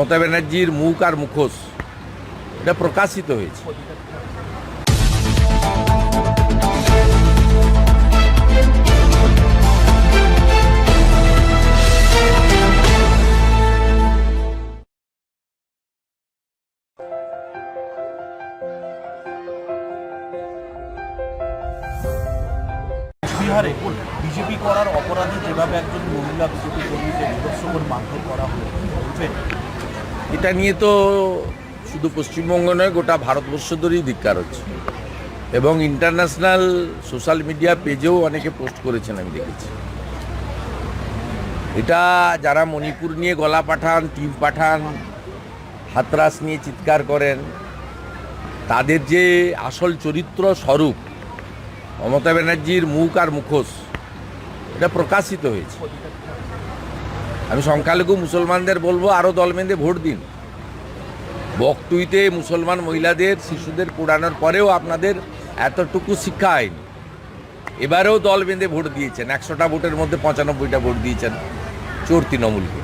মমতা ব্যানার্জির মুখ আর মুখোশ। এটা প্রকাশিত হয়েছে। বিজেপি করার অপরাধে যেভাবে একজন মহিলা বিজেপি কর্মীকে করে মারধর করা বলবেন? এটা নিয়ে তো শুধু পশ্চিমবঙ্গ নয়, গোটা ভারতবর্ষ ধরেই ধিক্কার হচ্ছে। এবং ইন্টারন্যাশনাল সোশ্যাল মিডিয়া পেজেও অনেকে পোস্ট করেছেন, আমি দেখেছি। এটা যারা মণিপুর নিয়ে গলা পাঠান, টিম পাঠান, হাতরাস নিয়ে চিৎকার করেন, তাদের যে আসল চরিত্র স্বরূপ, মমতা ব্যানার্জির মুখ আর মুখোশ, এটা প্রকাশিত হয়েছে। আমি সংখ্যালঘু মুসলমানদের বলব আরও দল বেঁধে ভোট দিন। বকটুইতে মুসলমান মহিলাদের, শিশুদের পোড়ানোর পরেও আপনাদের এতটুকু শিক্ষা হয়নি এবারেও দল বেঁধে ভোট দিয়েছেন, একশোটা ভোটের মধ্যে পঁচানব্বইটা ভোট দিয়েছেন চোর তৃণমূলকে।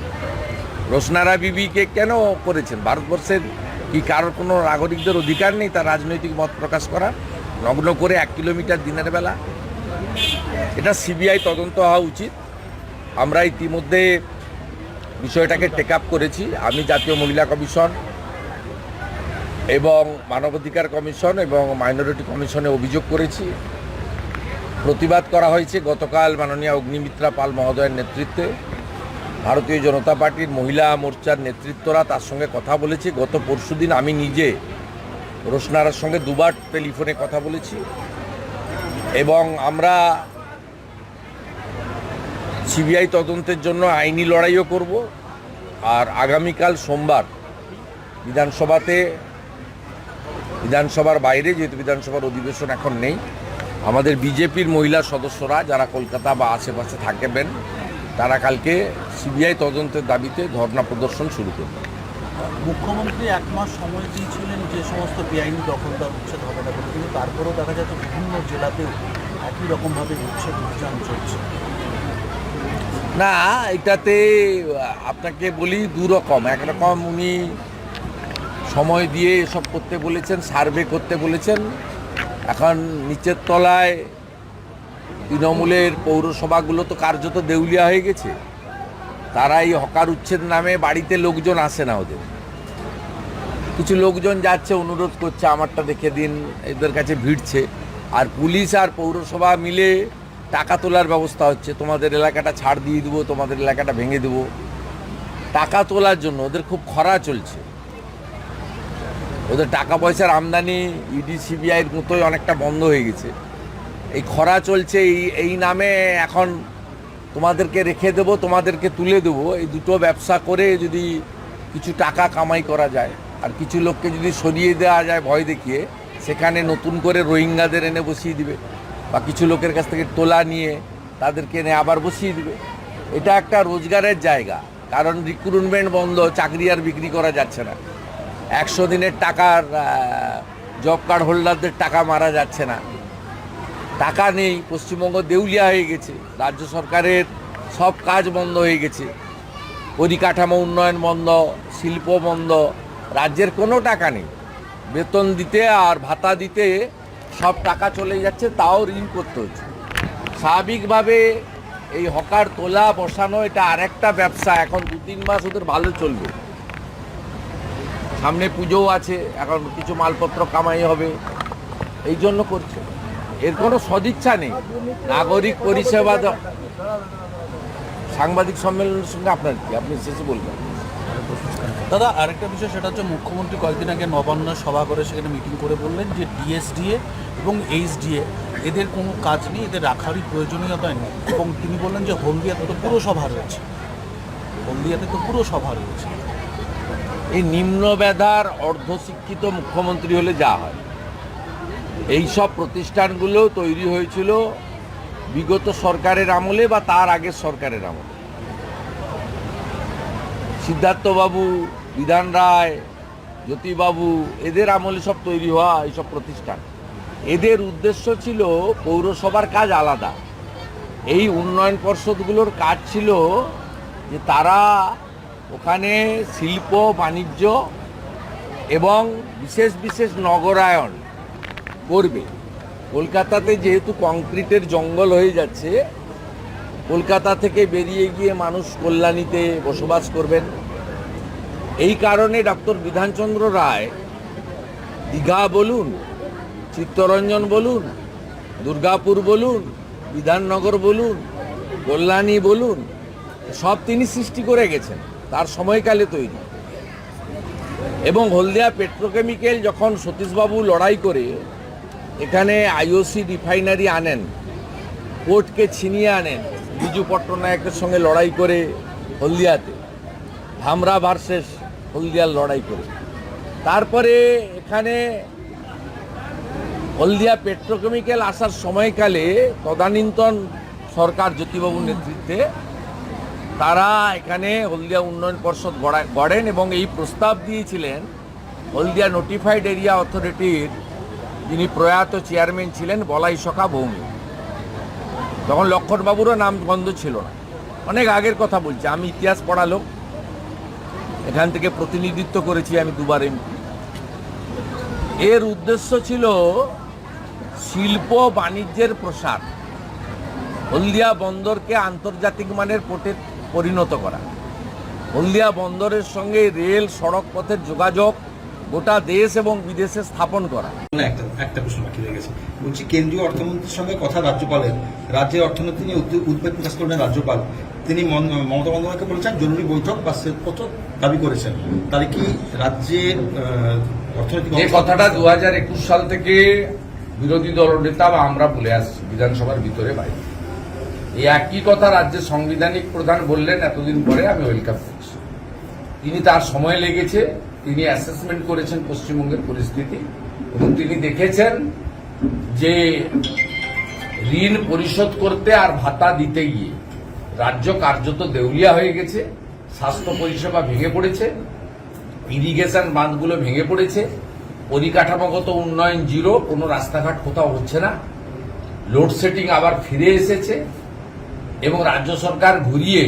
রোশনারা বিবিকে কেন করেছেন? ভারতবর্ষের কি কারোর কোনো নাগরিকদের অধিকার নেই তার রাজনৈতিক মত প্রকাশ করার নগ্ন করে এক কিলোমিটার দিনের বেলা। এটা সিবিআই তদন্ত হওয়া উচিত। আমরা ইতিমধ্যে বিষয়টাকে টেক আপ করেছি। আমি জাতীয় মহিলা কমিশন এবং মানবাধিকার কমিশন এবং মাইনরিটি কমিশনে অভিযোগ করেছি। প্রতিবাদ করা হয়েছে গতকাল মাননীয় অগ্নিমিত্রা পাল মহোদয়ের নেতৃত্বে। ভারতীয় জনতা পার্টির মহিলা মোর্চার নেতৃত্বরা তার সঙ্গে কথা বলেছে। গত পরশুদিন আমি নিজে রোশনারার সঙ্গে দুবার টেলিফোনে কথা বলেছি। এবং আমরা সিবিআই তদন্তের জন্য আইনি লড়াইও করব আর আগামীকাল সোমবার বিধানসভাতে, বিধানসভার বাইরে, যেহেতু বিধানসভার অধিবেশন এখন নেই, আমাদের বিজেপির মহিলা সদস্যরা যারা কলকাতা বা আশেপাশে থাকবেন, তারা কালকে সিবিআই তদন্তের দাবিতে ধর্ণা প্রদর্শন শুরু করবে মুখ্যমন্ত্রী এক মাস সময় দিয়েছিলেন যে সমস্ত বেআইনি দখলদার উচ্ছেদ হবে না কিন্তু তারপরেও দেখা যাচ্ছে বিভিন্ন জেলাতেও একই রকমভাবে উচ্ছেদ অভিযান চলছে। না, এটাতে, আপনাকে বলি দু রকম। একরকম উনি সময় দিয়ে এসব করতে বলেছেন, সার্ভে করতে বলেছেন। এখন নিচের তলায় তৃণমূলের পৌরসভাগুলো তো কার্যত দেউলিয়া হয়ে গেছে। তারা এই হকার উচ্ছেদ নামে বাড়িতে লোকজন আসে না ওদের। কিছু লোকজন যাচ্ছে, অনুরোধ করছে, আমারটা দেখে দিন, এদের কাছে ভিড়ছে। আর পুলিশ আর পৌরসভা মিলে টাকা তোলার ব্যবস্থা হচ্ছে, তোমাদের এলাকাটা ছাড় দিয়ে দেবো, তোমাদের এলাকাটা ভেঙে দেবো। টাকা তোলার জন্য ওদের খুব খরা চলছে। ওদের টাকা পয়সার আমদানি ইডি সিবিআইয়ের মতোই অনেকটা বন্ধ হয়ে গেছে। এই খরা চলছে, এই এই নামে এখন তোমাদেরকে রেখে দেবো, তোমাদেরকে তুলে দেবো। এই দুটো ব্যবসা করে যদি কিছু টাকা কামাই করা যায়, আর কিছু লোককে যদি সরিয়ে দেওয়া যায় ভয় দেখিয়ে, সেখানে নতুন করে রোহিঙ্গাদের এনে বসিয়ে দিবে। বা কিছু লোকের কাছ থেকে তোলা নিয়ে তাদেরকে এনে আবার বসিয়ে দিবে। এটা একটা রোজগারের জায়গা, কারণ রিক্রুটমেন্ট বন্ধ, চাকরি আর বিক্রি করা যাচ্ছে না। একশো দিনের টাকার জব কার্ড হোল্ডারদের টাকা মারা যাচ্ছে না। টাকা নেই, পশ্চিমবঙ্গ দেউলিয়া হয়ে গেছে, রাজ্য সরকারের সব কাজ বন্ধ হয়ে গেছে। পরিকাঠামো উন্নয়ন বন্ধ, শিল্প বন্ধ, রাজ্যের কোনো টাকা নেই। বেতন দিতে আর ভাতা দিতে সব টাকা চলে যাচ্ছে, তাও ঋণ করতে হচ্ছে। স্বাভাবিকভাবে এই হকার তোলা, বসানো, এটা আরেকটা ব্যবসা, এখন দু তিন মাস ওদের ভালো চলবে। সামনে পুজোও আছে, এখন কিছু মালপত্র কামাই হবে, এই জন্য করছে। এর কোনো সদিচ্ছা নেই। নাগরিক পরিষেবা সাংবাদিক সম্মেলনের সঙ্গে আপনার কি? আপনি শেষে বলবেন। দাদা, আরেকটা বিষয়, সেটা হচ্ছে মুখ্যমন্ত্রী কয়েকদিন আগে নবান্ন সভা করে সেখানে মিটিং করে বললেন যে ডিএসডিএ এবং এইচডিএ এদের কোনো কাজ নেই, এদের রাখারই প্রয়োজনীয়তা নেই। এবং তিনি বললেন যে হলদিয়াতে তো পুরো সভা রয়েছে। হলদিয়াতে তো পুরো সভা রয়েছে। এই নিম্ন বেধার অর্ধশিক্ষিত মুখ্যমন্ত্রী হলে যা হয়। এই সব প্রতিষ্ঠানগুলো তৈরি হয়েছিল বিগত সরকারের আমলে বা তার আগের সরকারের আমলে। সিদ্ধার্থবাবু, বিধান রায়, জ্যোতিবাবু, এদের আমলে সব তৈরি হওয়া এইসব প্রতিষ্ঠান। এদের উদ্দেশ্য ছিল পৌরসভার কাজ আলাদা। এই উন্নয়ন পর্ষদগুলোর কাজ ছিল যে তারা ওখানে শিল্প, বাণিজ্য এবং বিশেষ বিশেষ নগরায়ন করবে। কলকাতাতে যেহেতু কংক্রিটের জঙ্গল হয়ে যাচ্ছে কলকাতা থেকে বেরিয়ে গিয়ে মানুষ কল্যাণীতে বসবাস করবেন। এই কারণে ডক্টর বিধানচন্দ্র রায় দীঘা বলুন, চিত্তরঞ্জন বলুন, দুর্গাপুর বলুন, বিধাননগর বলুন, কল্যাণী বলুন, সব তিনি সৃষ্টি করে গেছেন, তার সময়কালে তৈরি। এবং হলদিয়া পেট্রোকেমিক্যাল যখন সতীশবাবু লড়াই করে, এখানে আইওসি রিফাইনারি আনেন, কোর্টকে ছিনিয়ে আনেন বিজু পট্টনায়কের সঙ্গে লড়াই করে হলদিয়াতে। ধামরা ভার্সেস হলদিয়ার লড়াই করে। তারপরে এখানে হলদিয়া পেট্রোকেমিক্যাল আসার সময়কালে তদানীন্তন সরকার জ্যোতিবাবুর নেতৃত্বে তারা এখানে হলদিয়া উন্নয়ন পর্ষদ গড়া- গড়েন এবং এই প্রস্তাব দিয়েছিলেন হলদিয়া নোটিফাইড এরিয়া অথরিটির যিনি প্রয়াত চেয়ারম্যান ছিলেন বলাই সখা ভৌমি তখন লক্ষণবাবুরও নাম গন্ধ ছিল না। অনেক আগের কথা বলছি, আমি ইতিহাস পড়ালো এখান থেকে প্রতিনিধিত্ব করেছি আমি দুবার এমপি। এর উদ্দেশ্য ছিল শিল্প বাণিজ্যের প্রসার, হলদিয়া বন্দরকে আন্তর্জাতিক মানের পোর্টে পরিণত করা। হলদিয়া বন্দরের সঙ্গে রেল সড়ক পথের যোগাযোগ গোটা দেশ এবং বিদেশে স্থাপন করা। একটা একটা প্রশ্ন বাকি রয়ে গেছে। বলছি কেন্দ্রীয় অর্থমন্ত্রীর সঙ্গে কথা রাজ্যপালের রাজ্যের অর্থনীতি নিয়ে উদ্বে- উদ্বেগ প্রকাশ করলেন রাজ্যপাল। তিনি মমতা বন্দ্যোপাধ্যায়কে বলেছেন জরুরি বৈঠক বা শ্বেতপত্র দাবি করেছেন। তাহলে কি রাজ্যের অর্থনৈতিক এই কথাটা দু হাজার একুশ সাল থেকে বিরোধী দল নেতা বা আমরা বলে আসছি বিধানসভার ভিতরে বাইরে। এই একই কথা রাজ্যের সাংবিধানিক প্রধান বললেন এতদিন পরে আমি ওয়েলকাম করছি। তিনি তার সময় লেগেছে তিনি অ্যাসেসমেন্ট করেছেন পশ্চিমবঙ্গের পরিস্থিতি এবং তিনি দেখেছেন যে ঋণ পরিশোধ করতে আর ভাতা দিতে গিয়ে রাজ্য কার্যত দেউলিয়া হয়ে গেছে, স্বাস্থ্য পরিষেবা ভেঙে পড়েছে ইরিগেশন বাঁধগুলো ভেঙে পড়েছে, পরিকাঠামোগত উন্নয়ন জিরো কোনো রাস্তাঘাট কোথাও হচ্ছে না লোডশেডিং আবার ফিরে এসেছে এবং রাজ্য সরকার ঘুরিয়ে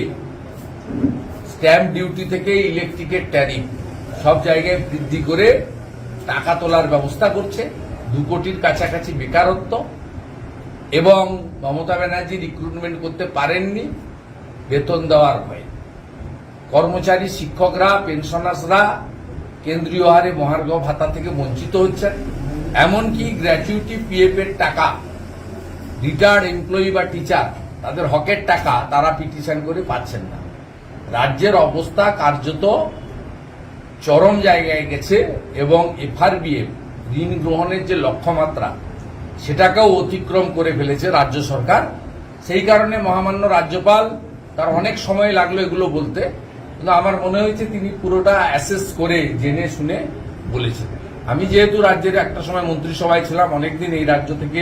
স্ট্যাম্প ডিউটি থেকে ইলেকট্রিকের ট্যারিফ সব জায়গায় বৃদ্ধি করে টাকা তোলার ব্যবস্থা করছে। দু কোটির কাছাকাছি বেকারত্ব এবং মমতা ব্যানার্জি রিক্রুটমেন্ট করতে পারেননি, বেতন দেওয়ার ভয়ে। কর্মচারী, শিক্ষকরা পেনশনার্সরা কেন্দ্রীয় হারে মহার্ঘ ভাতা থেকে বঞ্চিত হচ্ছেন। এমনকি গ্র্যাচুইটি পিএফ এর টাকা রিটায়ার্ড এমপ্লয়ি বা টিচার তাদের হকের টাকা তারা পিটিশন করে পাচ্ছেন না। রাজ্যের অবস্থা কার্যত চরম জায়গায় গেছে এবং এফআরবিএফ, ঋণ গ্রহণের যে লক্ষ্যমাত্রা, সেটাকেও অতিক্রম করে ফেলেছে রাজ্য সরকার। সেই কারণে মহামান্য রাজ্যপাল, তার অনেক সময় লাগল এগুলো বলতে, কিন্তু আমার মনে হয়েছে তিনি পুরোটা অ্যাসেস করে জেনে শুনে বলেছেন। আমি যেহেতু রাজ্যের একটা সময় মন্ত্রিসভায় ছিলাম, অনেকদিন এই রাজ্য থেকে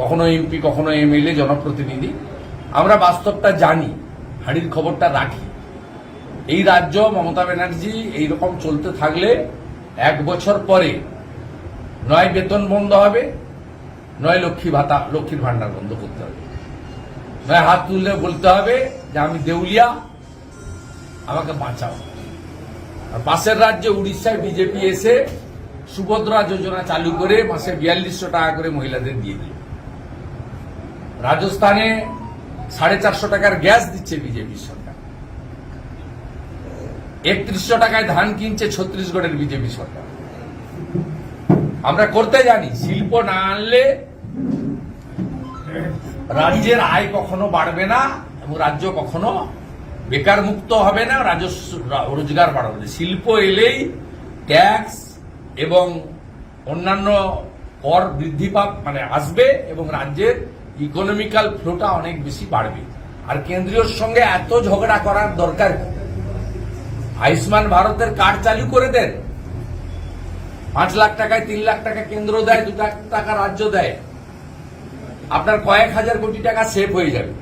কখনো এমপি, কখনো এমএলএ, জনপ্রতিনিধি, আমরা বাস্তবটা জানি হাড়ির খবরটা রাখি। এই রাজ্য মমতা ব্যানার্জি এইরকম চলতে থাকলে এক বছর পরে নয় বেতন বন্ধ হবে, নয় লক্ষ্মী ভাতা, লক্ষ্মীর ভান্ডার বন্ধ করতে হবে। নয় হাত তুললে বলতে হবে যে আমি দেউলিয়া, আমাকে বাঁচাও। আর পাশের রাজ্যে উড়িষ্যায় বিজেপি এসে সুভদ্রা যোজনা চালু করে মাসে বিয়াল্লিশশো টাকা করে মহিলাদের দিয়ে দিল। রাজস্থানে সাড়ে চারশো টাকার গ্যাস দিচ্ছে বিজেপি সরকার। একত্রিশশো টাকায় ধান কিনছে ছত্তিশগড়ের বিজেপি সরকার। আমরা করতে জানি, শিল্প না আনলে রাজ্যের আয় কখনো বাড়বে না এবং রাজ্য কখনো বেকার মুক্ত হবে না, রাজস্ব, রোজগার বাড়বে না। শিল্প এলেই ট্যাক্স এবং অন্যান্য কর বৃদ্ধি পাপ মানে আসবে এবং রাজ্যের ইকোনমিক্যাল ফ্লোটা অনেক বেশি বাড়বে। আর কেন্দ্রীয় সঙ্গে এত ঝগড়া করার দরকার? আয়ুষ্মান ভারতের কার্ড চালু করে দেন। পাঁচ লাখ টাকায়, তিন লাখ টাকা কেন্দ্র দেয়, দু লাখ টাকা রাজ্য দেয়। আপনার কয়েক হাজার কোটি টাকা সেভ হয়ে যাবে।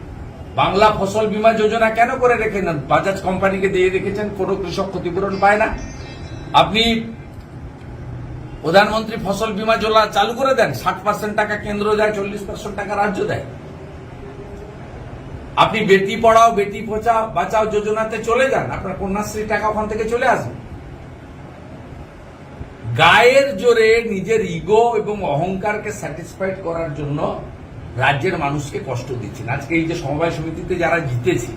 বাংলা ফসল বীমা যোজনা কেন করে রেখেছেন বাজাজ কোম্পানিকে দিয়ে রেখেছেন? কোনো কৃষক ক্ষতিপূরণ পায় না। আপনি প্রধানমন্ত্রী ফসল বীমা যোজনা চালু করে দেন, ষাট পার্সেন্ট টাকা কেন্দ্র দেয়, চল্লিশ পার্সেন্ট টাকা রাজ্য দেয়। আপনি বেটি পড়াও, বেটি পচা বাঁচাও যোজনাতে চলে যান, আপনার কন্যাশ্রীর টাকা ওখান থেকে চলে আসবে। গায়ের জোরে নিজের ইগো এবং অহংকারকে স্যাটিসফাইড করার জন্য রাজ্যের মানুষকে কষ্ট দিচ্ছেন। আজকে এই যে সমবায় সমিতিতে যারা জিতেছে,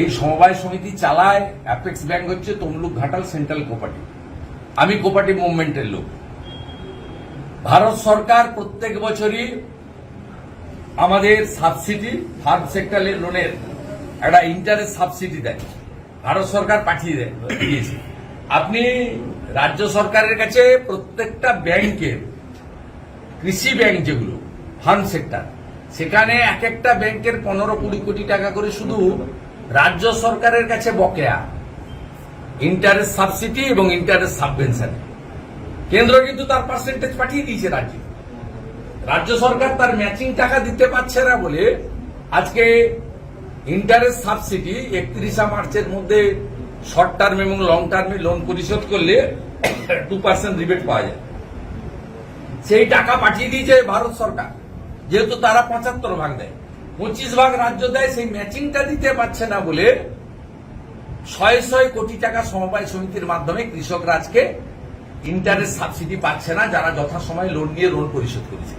এই সমবায় সমিতি চালায় অ্যাপেক্স ব্যাংক হচ্ছে তমলুক ঘাটাল সেন্ট্রাল কোপারেটিভ আমি কোপারেটিভ মুভমেন্টের লোক। ভারত সরকার প্রত্যেক বছরই আমাদের সাবসিডি ফার্ম সেক্টরের লোনের একটা ইন্টারেস্ট সাবসিডি দেয়। ভারত সরকার পাঠিয়ে দেয়, দিয়েছে। আপনি রাজ্য সরকারের কাছে প্রত্যেকটা ব্যাংকের, কৃষি ব্যাংক যেগুলো ফার্ম সেক্টর সেখানে এক একটা ব্যাংকের পনেরো কুড়ি কোটি টাকা করে শুধু রাজ্য সরকারের কাছে বকেয়া। ইন্টারেস্ট সাবসিডি এবং ইন্টারেস্ট সাবভেনশন কেন্দ্র কিন্তু তার পার্সেন্টেজ পাঠিয়ে দিয়েছে রাজ্যে। রাজ্য সরকার তার ম্যাচিং টাকা দিতে পারছে না বলে আজকে ইন্টারেস্ট সাবসিডি একত্রিশা মার্চের মধ্যে শর্ট টার্ম এবং লং টার্মে লোন পরিশোধ করলে টু পার্সেন্ট রিবেট পাওয়া যায়। সেই টাকা পাঠিয়ে দিয়েছে ভারত সরকার, যেহেতু তারা পঁচাত্তর ভাগ দেয়। পঁচিশ ভাগ রাজ্য দেয়, সেই ম্যাচিংটা দিতে পারছে না বলে ছয় ছয় কোটি টাকা সমবায় সমিতির মাধ্যমে কৃষকরা আজকে ইন্টারেস্ট সাবসিডি পাচ্ছে না, যারা যথাসময়ে লোন নিয়ে লোন পরিশোধ করেছে।